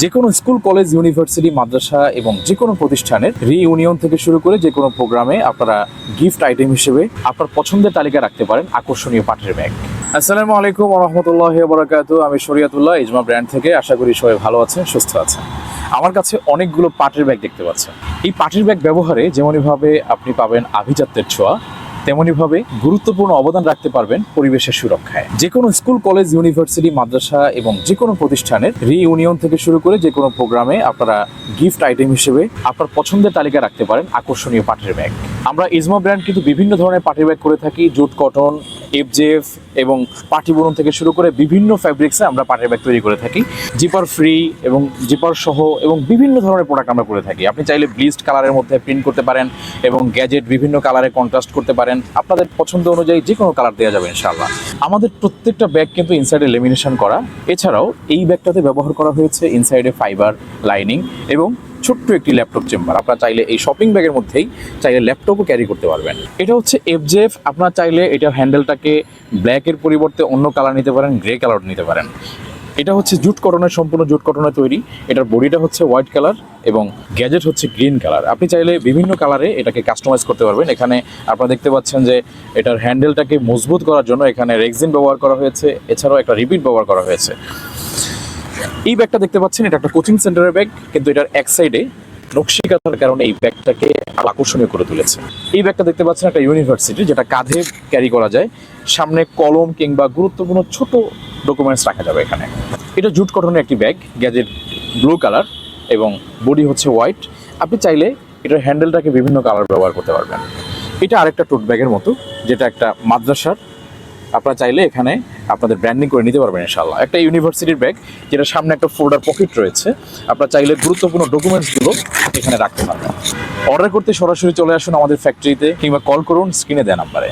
যে কোনো school, college, university, মাদ্রাসা এবং যে কোনো প্রতিষ্ঠানের রিইউনিয়ন থেকে শুরু করে যে কোনো প্রোগ্রামে আপনারা গিফট আইটেম হিসেবে আপনার পছন্দের তালিকা রাখতে পারেন আকর্ষণীয় পাটের ব্যাগ আসসালামু আলাইকুম রহমতুল্লাহ বরাকাতু আমি শরিয়াতুল্লাহ, ইজমা ব্র্যান্ড থেকে। আশা করি সবাই ভালো আছেন, সুস্থ আছেন। আমার কাছে অনেকগুলো পাটের ব্যাগ দেখতে পাচ্ছেন। এই পাটের ব্যাগ ব্যবহারে যেমনইভাবে আপনি পাবেন আভিজাত্যের ছোঁয়া তেমনইভাবে গুরুত্বপূর্ণ অবদান রাখতে পারবেন পরিবেশের সুরক্ষায়। যে কোনো স্কুল, কলেজ, ইউনিভার্সিটি, মাদ্রাসা এবং যে কোনো প্রতিষ্ঠানের রিইউনিয়ন থেকে শুরু করে যে কোনো প্রোগ্রামে আপনারা গিফট আইটেম হিসেবে আপনার পছন্দের তালিকা রাখতে পারেন আকর্ষণীয় পাটের ব্যাগ আমরা ইজমা ব্র্যান্ড কিন্তু বিভিন্ন ধরনের পার্টি ব্যাগ করে থাকি, জুট কটন এফজেফ এবং পাটি বুনন থেকে শুরু করে বিভিন্ন ফ্যাব্রিক্সে আমরা পার্টি ব্যাগ তৈরি করে থাকি। জিপার ফ্রি এবং জিপার সহ এবং বিভিন্ন ধরনের প্রোডাক্ট আমরা করে থাকি। আপনি চাইলে ব্লিস্ট কালারের মধ্যে প্রিন্ট করতে পারেন এবং গ্যাজেট বিভিন্ন কালারে কন্ট্রাস্ট করতে পারেন। আপনাদের পছন্দ অনুযায়ী যে কোনো কালার দেওয়া যাবে, ইনশাআল্লাহ। আমাদের প্রত্যেকটা ব্যাগ কিন্তু ইনসাইডে লেমিনেশন করা। এছাড়াও এই ব্যাগটাতে ব্যবহার করা হয়েছে ইনসাইডে ফাইবার লাইনিং এবং ছোট্ট একটি ল্যাপটপ চেম্বার। আপনারা চাইলে এই শপিং ব্যাগের মধ্যেই চাইলে ল্যাপটপও ক্যারি করতে পারবেন। এটা হচ্ছে এফজেফ আপনারা চাইলে এটার হ্যান্ডেলটাকে ব্ল্যাকের পরিবর্তে অন্য কালার নিতে পারেন গ্রে কালার নিতে পারেন। এটা হচ্ছে জুট কটনের সম্পূর্ণ জুট কটনের তৈরি। এটার বডিটা হচ্ছে হোয়াইট কালার এবং গ্যাজেট হচ্ছে গ্রিন কালার আপনি চাইলে বিভিন্ন কালারে এটাকে কাস্টমাইজ করতে পারবেন। এখানে আপনারা দেখতে পাচ্ছেন যে এটার হ্যান্ডেলটাকে মজবুত করার জন্য এখানে রেক্সিন ব্যবহার করা হয়েছে। এছাড়াও একটা রিপিট ব্যবহার করা হয়েছে। এই ব্যাগটা দেখতে পাচ্ছেন, এটা একটা কোচিং সেন্টারের ব্যাগ, কিন্তু এটার এক সাইডে নকশিকাতার কারণে এই ব্যাগটাকে আকর্ষণীয় করে তুলেছে। এই ব্যাগটা দেখতে পাচ্ছেন একটা ইউনিভার্সিটি যেটা কাঁধে ক্যারি করা যায়। সামনে কলম কিংবা গুরুত্বপূর্ণ ছোট ডকুমেন্টস রাখা যাবে এখানে। এটা জুট কটনের একটি ব্যাগ গ্যাজেট ব্লু কালার এবং বডি হচ্ছে হোয়াইট আপনি চাইলে এটার হ্যান্ডেলটাকে বিভিন্ন কালার ব্যবহার করতে পারবেন। এটা আরেকটা টোট ব্যাগের মতো, যেটা একটা মাদ্রাসার আপনারা চাইলে এখানে আপনাদের ব্র্যান্ডিং করে নিতে পারবেন ইনশাল্লাহ একটা ইউনিভার্সিটির ব্যাগ যেটা সামনে একটা ফোল্ডার পকেট রয়েছে। আপনারা চাইলে গুরুত্বপূর্ণ ডকুমেন্টসগুলো এখানে রাখতে পারবেন। অর্ডার করতে সরাসরি চলে আসুন আমাদের ফ্যাক্টরিতে কিংবা কল করুন স্ক্রিনে দেয় নাম্বারে